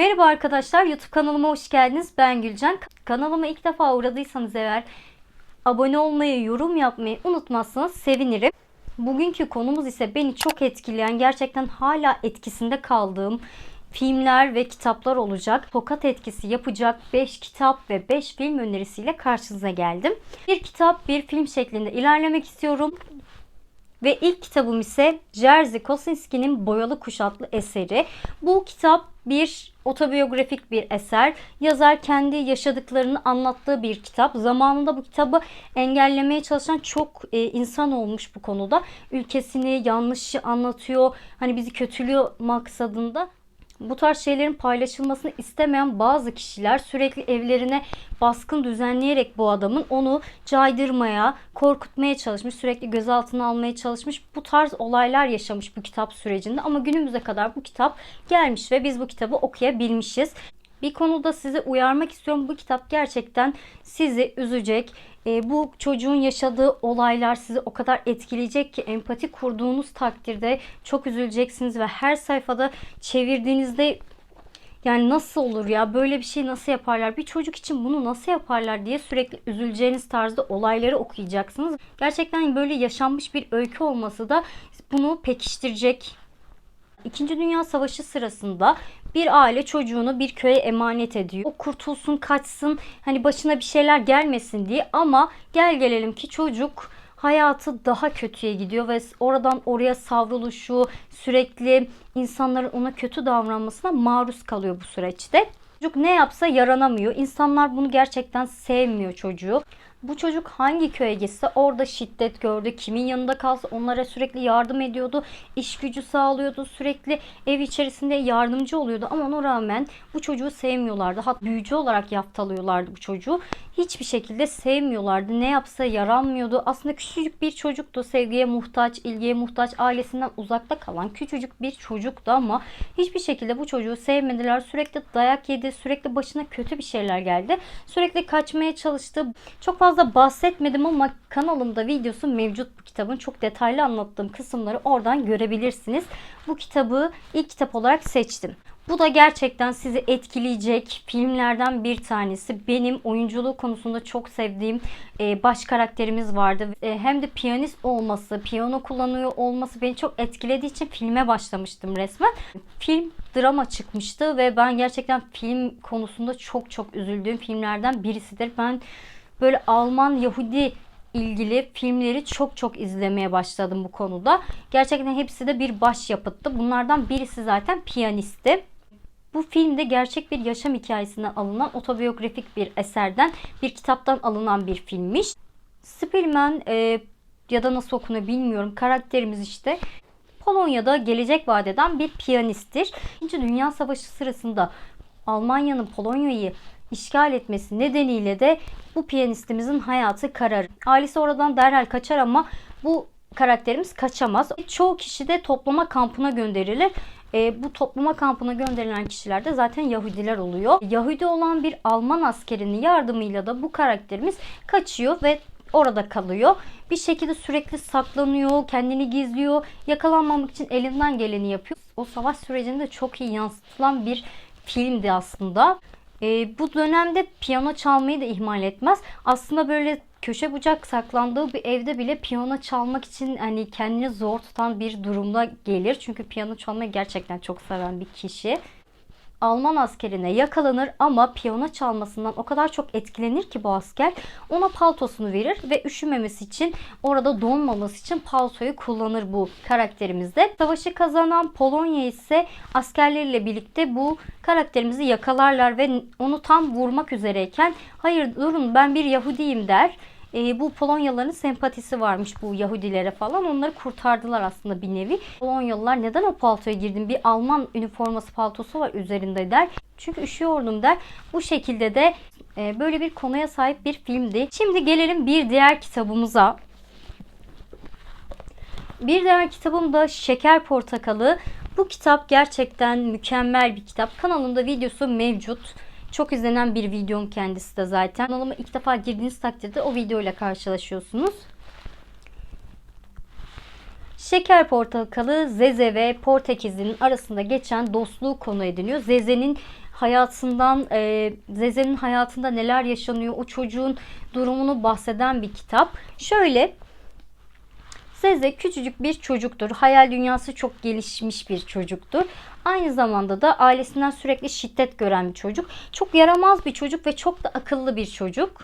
Merhaba arkadaşlar, YouTube kanalıma hoş geldiniz. Ben Gülcan. Kanalıma ilk defa uğradıysanız eğer abone olmayı, yorum yapmayı unutmazsanız sevinirim. Bugünkü konumuz ise beni çok etkileyen, gerçekten hala etkisinde kaldığım filmler ve kitaplar olacak. Tokat etkisi yapacak 5 kitap ve 5 film önerisiyle karşınıza geldim. Bir kitap, bir film şeklinde ilerlemek istiyorum. Ve ilk kitabım ise Jerzy Kosinski'nin Boyalı Kuş adlı eseri. Bu kitap bir otobiyografik bir eser. Yazar kendi yaşadıklarını anlattığı bir kitap. Zamanında bu kitabı engellemeye çalışan çok e, insan olmuş bu konuda. Ülkesini yanlışı anlatıyor. Hani bizi kötülüyor maksadında bu tarz şeylerin paylaşılmasını istemeyen bazı kişiler sürekli evlerine baskın düzenleyerek bu adamın onu caydırmaya, korkutmaya çalışmış, sürekli gözaltına almaya çalışmış. Bu tarz olaylar yaşamış bu kitap sürecinde ama günümüze kadar bu kitap gelmiş ve biz bu kitabı okuyabilmişiz. Bir konuda sizi uyarmak istiyorum. Bu kitap gerçekten sizi üzecek. E, bu çocuğun yaşadığı olaylar sizi o kadar etkileyecek ki empati kurduğunuz takdirde çok üzüleceksiniz ve her sayfada çevirdiğinizde yani nasıl olur ya böyle bir şey nasıl yaparlar bir çocuk için bunu nasıl yaparlar diye sürekli üzüleceğiniz tarzda olayları okuyacaksınız. Gerçekten böyle yaşanmış bir öykü olması da bunu pekiştirecek. İkinci Dünya Savaşı sırasında bir aile çocuğunu bir köye emanet ediyor. O kurtulsun, kaçsın, hani başına bir şeyler gelmesin diye ama gel gelelim ki çocuk hayatı daha kötüye gidiyor ve oradan oraya savruluşu, sürekli insanların ona kötü davranmasına maruz kalıyor bu süreçte. Çocuk ne yapsa yaranamıyor. İnsanlar bunu gerçekten sevmiyor çocuğu. Bu çocuk hangi köye gitse orada şiddet gördü. Kimin yanında kalsa onlara sürekli yardım ediyordu. İş gücü sağlıyordu. Sürekli ev içerisinde yardımcı oluyordu. Ama ona rağmen bu çocuğu sevmiyorlardı. Hatta büyücü olarak yaftalıyorlardı bu çocuğu. Hiçbir şekilde sevmiyorlardı. Ne yapsa yaranmıyordu. Aslında küçücük bir çocuktu. Sevgiye muhtaç, ilgiye muhtaç, ailesinden uzakta kalan küçücük bir çocuktu ama hiçbir şekilde bu çocuğu sevmediler. Sürekli dayak yedi. Sürekli başına kötü bir şeyler geldi. Sürekli kaçmaya çalıştı. Çok fazla bahsetmedim ama kanalımda videosu mevcut bu kitabın. Çok detaylı anlattığım kısımları oradan görebilirsiniz. Bu kitabı ilk kitap olarak seçtim. Bu da gerçekten sizi etkileyecek filmlerden bir tanesi. Benim oyunculuğu konusunda çok sevdiğim e, baş karakterimiz vardı. E, hem de piyanist olması, piyano kullanıyor olması beni çok etkilediği için filme başlamıştım resmen. Film drama çıkmıştı ve ben gerçekten film konusunda çok çok üzüldüğüm filmlerden birisidir. Ben böyle Alman Yahudi ilgili filmleri çok çok izlemeye başladım bu konuda. Gerçekten hepsi de bir baş yapıttı. Bunlardan birisi zaten piyanisti. Bu filmde gerçek bir yaşam hikayesinden alınan otobiyografik bir eserden, bir kitaptan alınan bir filmmiş. Spielman e, ya da nasıl okunuyor bilmiyorum. Karakterimiz işte Polonya'da gelecek vadeden bir piyanisttir. İkinci Dünya Savaşı sırasında Almanya'nın Polonya'yı işgal etmesi nedeniyle de bu piyanistimizin hayatı kararır. Ailesi oradan derhal kaçar ama bu karakterimiz kaçamaz. Çoğu kişi de toplama kampına gönderilir. E, bu toplama kampına gönderilen kişiler de zaten Yahudiler oluyor. Yahudi olan bir Alman askerinin yardımıyla da bu karakterimiz kaçıyor ve orada kalıyor. Bir şekilde sürekli saklanıyor, kendini gizliyor. Yakalanmamak için elinden geleni yapıyor. O savaş sürecinde çok iyi yansıtılan bir filmdi aslında. E, bu dönemde piyano çalmayı da ihmal etmez. Aslında böyle köşe bucak saklandığı bir evde bile piyano çalmak için hani kendini zor tutan bir durumda gelir. Çünkü piyano çalmayı gerçekten çok seven bir kişi. Alman askerine yakalanır ama piyano çalmasından o kadar çok etkilenir ki bu asker ona paltosunu verir ve üşümemesi için orada donmaması için paltoyu kullanır bu karakterimizde. Savaşı kazanan Polonya ise askerleriyle birlikte bu karakterimizi yakalarlar ve onu tam vurmak üzereyken hayır durun ben bir Yahudiyim der e, bu Polonyalıların sempatisi varmış bu Yahudilere falan. Onları kurtardılar aslında bir nevi. Polonyalılar neden o paltoya girdin? Bir Alman üniforması paltosu var üzerinde der. Çünkü üşüyordum der. Bu şekilde de e, böyle bir konuya sahip bir filmdi. Şimdi gelelim bir diğer kitabımıza. Bir diğer kitabım da Şeker Portakalı. Bu kitap gerçekten mükemmel bir kitap. Kanalımda videosu mevcut. Çok izlenen bir videom kendisi de zaten. Kanalıma ilk defa girdiğiniz takdirde o videoyla karşılaşıyorsunuz. Şeker portakalı Zeze ve Portekizli'nin arasında geçen dostluğu konu ediniyor. Zeze'nin hayatından, e, Zeze'nin hayatında neler yaşanıyor, o çocuğun durumunu bahseden bir kitap. Şöyle Zeze küçücük bir çocuktur. Hayal dünyası çok gelişmiş bir çocuktur. Aynı zamanda da ailesinden sürekli şiddet gören bir çocuk. Çok yaramaz bir çocuk ve çok da akıllı bir çocuk.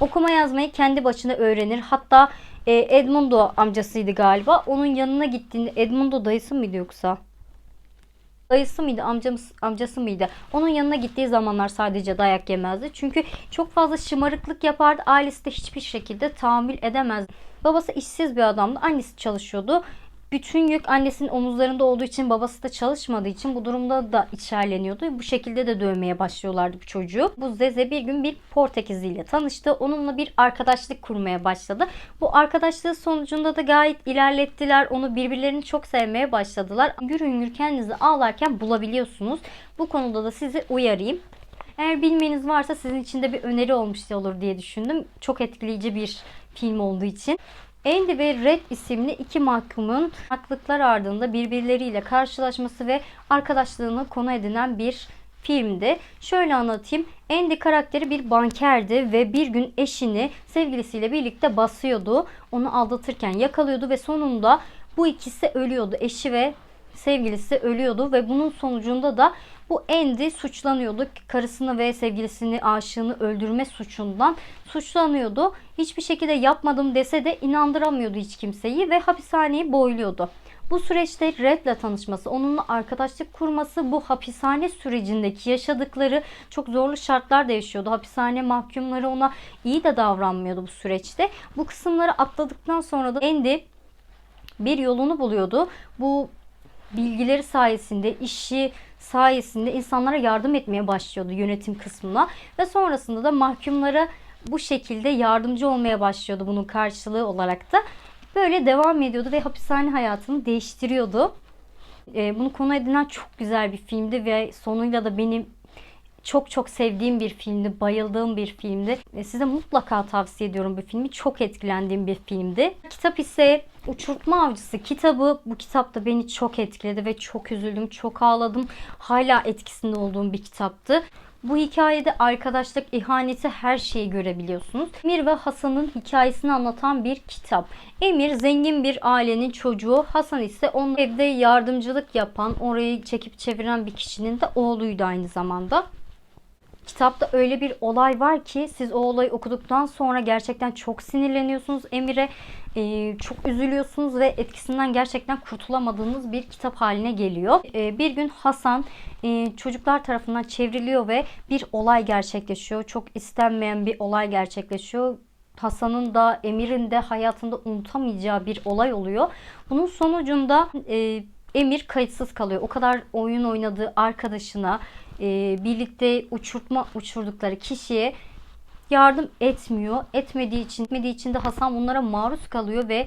Okuma yazmayı kendi başına öğrenir. Hatta e, Edmundo amcasıydı galiba. Onun yanına gittiğinde Edmundo dayısı mıydı yoksa? Dayısı mıydı, amcamız, amcası mıydı? Onun yanına gittiği zamanlar sadece dayak yemezdi. Çünkü çok fazla şımarıklık yapardı. Ailesi de hiçbir şekilde tahammül edemezdi. Babası işsiz bir adamdı. Annesi çalışıyordu. Bütün yük annesinin omuzlarında olduğu için babası da çalışmadığı için bu durumda da içerleniyordu. Bu şekilde de dövmeye başlıyorlardı bu çocuğu. Bu Zeze bir gün bir Portekizliyle tanıştı. Onunla bir arkadaşlık kurmaya başladı. Bu arkadaşlığı sonucunda da gayet ilerlettiler. Onu birbirlerini çok sevmeye başladılar. Hüngür hüngür kendinizi ağlarken bulabiliyorsunuz. Bu konuda da sizi uyarayım. Eğer bilmeniz varsa sizin için de bir öneri olmuş olur diye düşündüm. Çok etkileyici bir film olduğu için. Andy ve Red isimli iki mahkumun haklıklar ardında birbirleriyle karşılaşması ve arkadaşlığını konu edinen bir filmdi. Şöyle anlatayım. Andy karakteri bir bankerdi ve bir gün eşini sevgilisiyle birlikte basıyordu. Onu aldatırken yakalıyordu ve sonunda bu ikisi ölüyordu. Eşi ve sevgilisi ölüyordu ve bunun sonucunda da bu Andy suçlanıyordu. Karısını ve sevgilisini, aşığını öldürme suçundan suçlanıyordu. Hiçbir şekilde yapmadım dese de inandıramıyordu hiç kimseyi ve hapishaneyi boyluyordu. Bu süreçte Red'le tanışması, onunla arkadaşlık kurması, bu hapishane sürecindeki yaşadıkları çok zorlu şartlar da yaşıyordu. Hapishane mahkumları ona iyi de davranmıyordu bu süreçte. Bu kısımları atladıktan sonra da Andy bir yolunu buluyordu. Bu bilgileri sayesinde, işi sayesinde insanlara yardım etmeye başlıyordu yönetim kısmına ve sonrasında da mahkumlara bu şekilde yardımcı olmaya başlıyordu bunun karşılığı olarak da. Böyle devam ediyordu ve hapishane hayatını değiştiriyordu. Ee, bunu konu edinen çok güzel bir filmdi ve sonuyla da benim çok çok sevdiğim bir filmdi, bayıldığım bir filmdi. E, Size mutlaka tavsiye ediyorum bu filmi. Çok etkilendiğim bir filmdi. Kitap ise Uçurtma Avcısı kitabı. Bu kitap da beni çok etkiledi ve çok üzüldüm, çok ağladım. Hala etkisinde olduğum bir kitaptı. Bu hikayede arkadaşlık, ihaneti her şeyi görebiliyorsunuz. Emir ve Hasan'ın hikayesini anlatan bir kitap. Emir zengin bir ailenin çocuğu. Hasan ise onun evde yardımcılık yapan, orayı çekip çeviren bir kişinin de oğluydu aynı zamanda. Kitapta öyle bir olay var ki siz o olayı okuduktan sonra gerçekten çok sinirleniyorsunuz Emir'e. Ee, çok üzülüyorsunuz ve etkisinden gerçekten kurtulamadığınız bir kitap haline geliyor. Ee, bir gün Hasan e, çocuklar tarafından çevriliyor ve bir olay gerçekleşiyor. Çok istenmeyen bir olay gerçekleşiyor. Hasan'ın da Emir'in de hayatında unutamayacağı bir olay oluyor. Bunun sonucunda e, Emir kayıtsız kalıyor. O kadar oyun oynadığı arkadaşına, e, birlikte uçurtma uçurdukları kişiye yardım etmiyor. Etmediği için, etmediği için de Hasan bunlara maruz kalıyor ve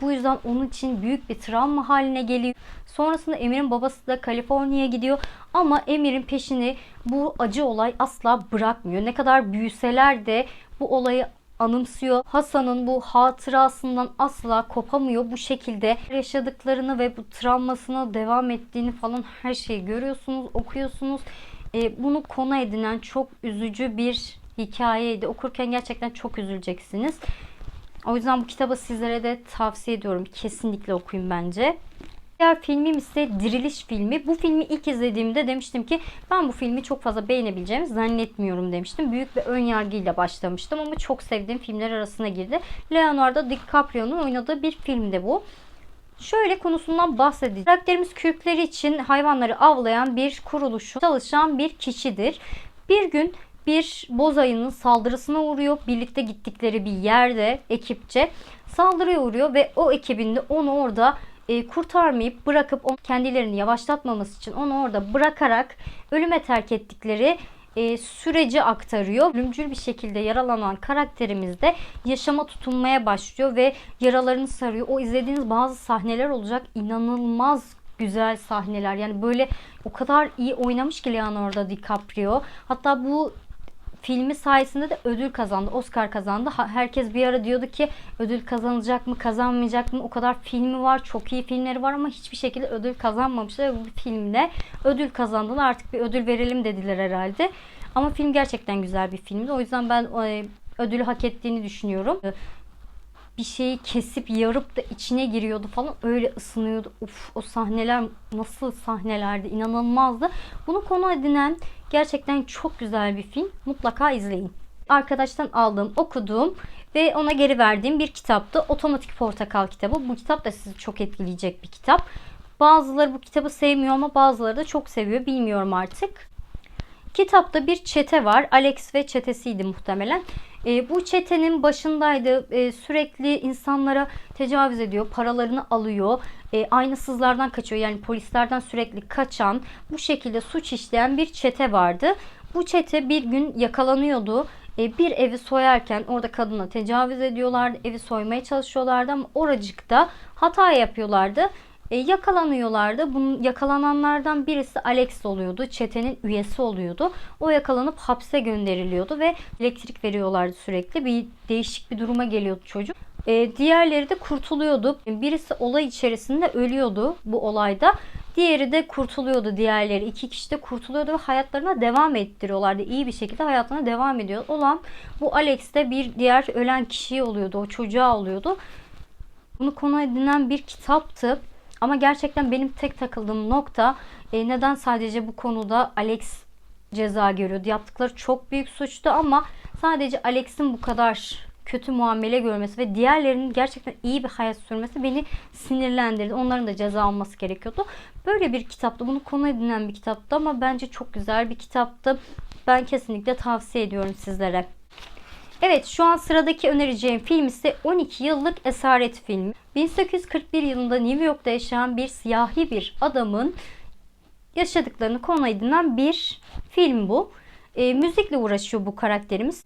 bu yüzden onun için büyük bir travma haline geliyor. Sonrasında Emir'in babası da Kaliforniya'ya gidiyor ama Emir'in peşini bu acı olay asla bırakmıyor. Ne kadar büyüseler de bu olayı anımsıyor. Hasan'ın bu hatırasından asla kopamıyor. Bu şekilde yaşadıklarını ve bu travmasına devam ettiğini falan her şeyi görüyorsunuz, okuyorsunuz. E, bunu konu edinen çok üzücü bir hikayeydi. Okurken gerçekten çok üzüleceksiniz. O yüzden bu kitabı sizlere de tavsiye ediyorum. Kesinlikle okuyun bence. Diğer filmim ise Diriliş filmi. Bu filmi ilk izlediğimde demiştim ki ben bu filmi çok fazla beğenebileceğimi zannetmiyorum demiştim. Büyük bir ön yargıyla başlamıştım ama çok sevdiğim filmler arasına girdi. Leonardo DiCaprio'nun oynadığı bir filmde bu. Şöyle konusundan bahsedeceğim. Karakterimiz kürkleri için hayvanları avlayan bir kuruluşu çalışan bir kişidir. Bir gün bir boz ayının saldırısına uğruyor. Birlikte gittikleri bir yerde ekipçe saldırıya uğruyor ve o ekibinde onu orada e, kurtarmayıp bırakıp onu kendilerini yavaşlatmaması için onu orada bırakarak ölüme terk ettikleri e, süreci aktarıyor. Ölümcül bir şekilde yaralanan karakterimiz de yaşama tutunmaya başlıyor ve yaralarını sarıyor. O izlediğiniz bazı sahneler olacak. inanılmaz güzel sahneler. Yani böyle o kadar iyi oynamış ki Leonardo DiCaprio. Hatta bu filmi sayesinde de ödül kazandı. Oscar kazandı. Herkes bir ara diyordu ki ödül kazanacak mı, kazanmayacak mı? O kadar filmi var, çok iyi filmleri var ama hiçbir şekilde ödül kazanmamışlar. Bu filmle ödül kazandılar. Artık bir ödül verelim dediler herhalde. Ama film gerçekten güzel bir filmdi. O yüzden ben e, ödülü hak ettiğini düşünüyorum. Bir şeyi kesip yarıp da içine giriyordu falan. Öyle ısınıyordu. Uf o sahneler nasıl sahnelerdi. inanılmazdı. Bunu konu edinen gerçekten çok güzel bir film. Mutlaka izleyin. Arkadaştan aldığım, okuduğum ve ona geri verdiğim bir kitaptı. Otomatik Portakal kitabı. Bu kitap da sizi çok etkileyecek bir kitap. Bazıları bu kitabı sevmiyor ama bazıları da çok seviyor. Bilmiyorum artık. Kitapta bir çete var. Alex ve çetesiydi muhtemelen. E, bu çetenin başındaydı. E, sürekli insanlara tecavüz ediyor. Paralarını alıyor. E, aynısızlardan kaçıyor. Yani polislerden sürekli kaçan, bu şekilde suç işleyen bir çete vardı. Bu çete bir gün yakalanıyordu. E, bir evi soyarken orada kadına tecavüz ediyorlardı. Evi soymaya çalışıyorlardı ama oracıkta hata yapıyorlardı. E, yakalanıyorlardı. Bunun yakalananlardan birisi Alex oluyordu. Çetenin üyesi oluyordu. O yakalanıp hapse gönderiliyordu ve elektrik veriyorlardı sürekli. Bir değişik bir duruma geliyordu çocuk. E, diğerleri de kurtuluyordu. Birisi olay içerisinde ölüyordu bu olayda. Diğeri de kurtuluyordu diğerleri. iki kişi de kurtuluyordu ve hayatlarına devam ettiriyorlardı. İyi bir şekilde hayatına devam ediyor. Olan bu Alex de bir diğer ölen kişi oluyordu. O çocuğa oluyordu. Bunu konu edinen bir kitaptı. Ama gerçekten benim tek takıldığım nokta e, neden sadece bu konuda Alex ceza görüyordu. Yaptıkları çok büyük suçtu ama sadece Alex'in bu kadar kötü muamele görmesi ve diğerlerinin gerçekten iyi bir hayat sürmesi beni sinirlendirdi. Onların da ceza alması gerekiyordu. Böyle bir kitaptı. Bunu konu edinen bir kitaptı ama bence çok güzel bir kitaptı. Ben kesinlikle tavsiye ediyorum sizlere. Evet şu an sıradaki önereceğim film ise 12 yıllık esaret filmi. 1841 yılında New York'ta yaşayan bir siyahi bir adamın yaşadıklarını konu edinen bir film bu. E, müzikle uğraşıyor bu karakterimiz.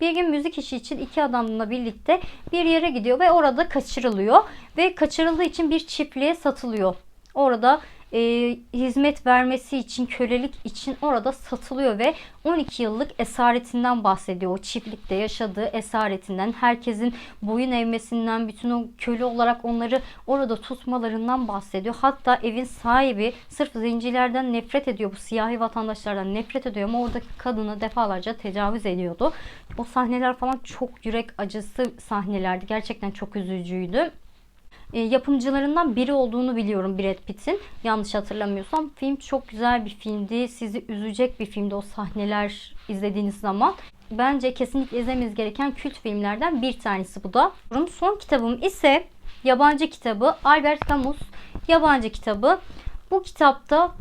Bir gün müzik işi için iki adamla birlikte bir yere gidiyor ve orada kaçırılıyor. Ve kaçırıldığı için bir çiftliğe satılıyor. Orada e, hizmet vermesi için, kölelik için orada satılıyor ve 12 yıllık esaretinden bahsediyor. O çiftlikte yaşadığı esaretinden, herkesin boyun eğmesinden, bütün o köle olarak onları orada tutmalarından bahsediyor. Hatta evin sahibi sırf zencilerden nefret ediyor. Bu siyahi vatandaşlardan nefret ediyor ama oradaki kadına defalarca tecavüz ediyordu. O sahneler falan çok yürek acısı sahnelerdi. Gerçekten çok üzücüydü e, yapımcılarından biri olduğunu biliyorum Brad Pitt'in. Yanlış hatırlamıyorsam. Film çok güzel bir filmdi. Sizi üzecek bir filmdi o sahneler izlediğiniz zaman. Bence kesinlikle izlemeniz gereken kült filmlerden bir tanesi bu da. Son kitabım ise yabancı kitabı Albert Camus yabancı kitabı. Bu kitapta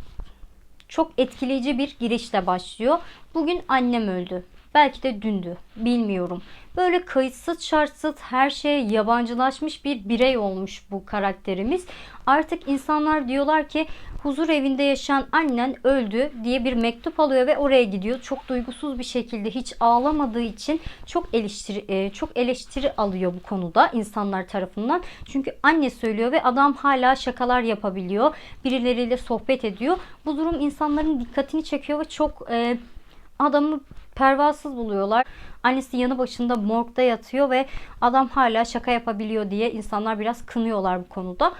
çok etkileyici bir girişle başlıyor. Bugün annem öldü. Belki de dündü. Bilmiyorum. Böyle kayıtsız şartsız her şeye yabancılaşmış bir birey olmuş bu karakterimiz. Artık insanlar diyorlar ki huzur evinde yaşayan annen öldü diye bir mektup alıyor ve oraya gidiyor. Çok duygusuz bir şekilde hiç ağlamadığı için çok eleştiri e, çok eleştiri alıyor bu konuda insanlar tarafından. Çünkü anne söylüyor ve adam hala şakalar yapabiliyor. Birileriyle sohbet ediyor. Bu durum insanların dikkatini çekiyor ve çok e, adamı pervasız buluyorlar. Annesi yanı başında morgda yatıyor ve adam hala şaka yapabiliyor diye insanlar biraz kınıyorlar bu konuda.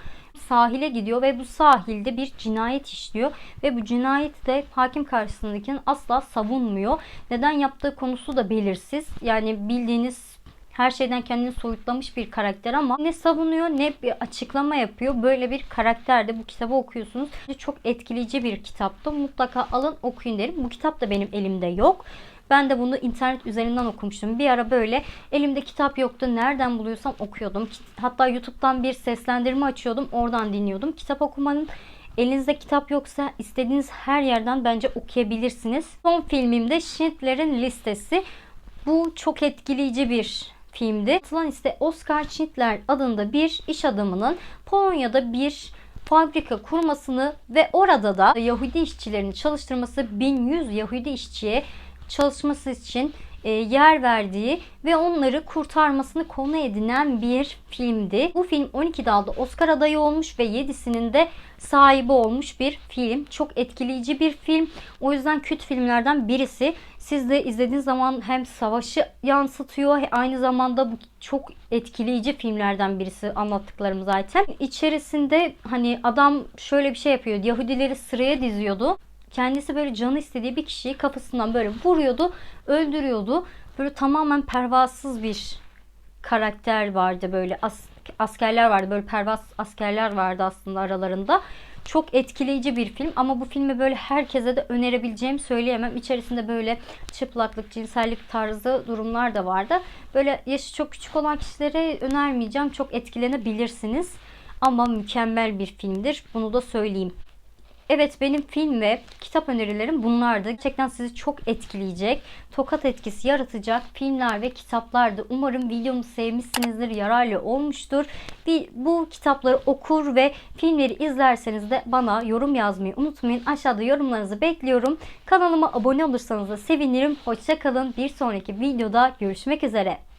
Sahile gidiyor ve bu sahilde bir cinayet işliyor ve bu cinayeti de hakim karşısındakinin asla savunmuyor. Neden yaptığı konusu da belirsiz. Yani bildiğiniz her şeyden kendini soyutlamış bir karakter ama ne savunuyor ne bir açıklama yapıyor. Böyle bir karakterde bu kitabı okuyorsunuz. Çok etkileyici bir kitaptı. Mutlaka alın okuyun derim. Bu kitap da benim elimde yok. Ben de bunu internet üzerinden okumuştum. Bir ara böyle elimde kitap yoktu. Nereden buluyorsam okuyordum. Hatta YouTube'dan bir seslendirme açıyordum. Oradan dinliyordum. Kitap okumanın Elinizde kitap yoksa istediğiniz her yerden bence okuyabilirsiniz. Son filmimde Schindler'in Listesi. Bu çok etkileyici bir filmdi. Atılan ise Oscar Schindler adında bir iş adamının Polonya'da bir fabrika kurmasını ve orada da Yahudi işçilerini çalıştırması 1100 Yahudi işçiye çalışması için e, yer verdiği ve onları kurtarmasını konu edinen bir filmdi. Bu film 12 dalda Oscar adayı olmuş ve 7'sinin de sahibi olmuş bir film. Çok etkileyici bir film. O yüzden kült filmlerden birisi. Siz de izlediğiniz zaman hem savaşı yansıtıyor aynı zamanda bu çok etkileyici filmlerden birisi anlattıklarım zaten. İçerisinde hani adam şöyle bir şey yapıyor. Yahudileri sıraya diziyordu. Kendisi böyle canı istediği bir kişiyi kafasından böyle vuruyordu, öldürüyordu. Böyle tamamen pervasız bir karakter vardı böyle as- askerler vardı böyle pervas askerler vardı aslında aralarında. Çok etkileyici bir film ama bu filmi böyle herkese de önerebileceğimi söyleyemem. İçerisinde böyle çıplaklık, cinsellik tarzı durumlar da vardı. Böyle yaşı çok küçük olan kişilere önermeyeceğim. Çok etkilenebilirsiniz. Ama mükemmel bir filmdir. Bunu da söyleyeyim. Evet benim film ve kitap önerilerim bunlardı. Gerçekten sizi çok etkileyecek, tokat etkisi yaratacak filmler ve kitaplardı. Umarım videomu sevmişsinizdir, yararlı olmuştur. Bu kitapları okur ve filmleri izlerseniz de bana yorum yazmayı unutmayın. Aşağıda yorumlarınızı bekliyorum. Kanalıma abone olursanız da sevinirim. Hoşçakalın. Bir sonraki videoda görüşmek üzere.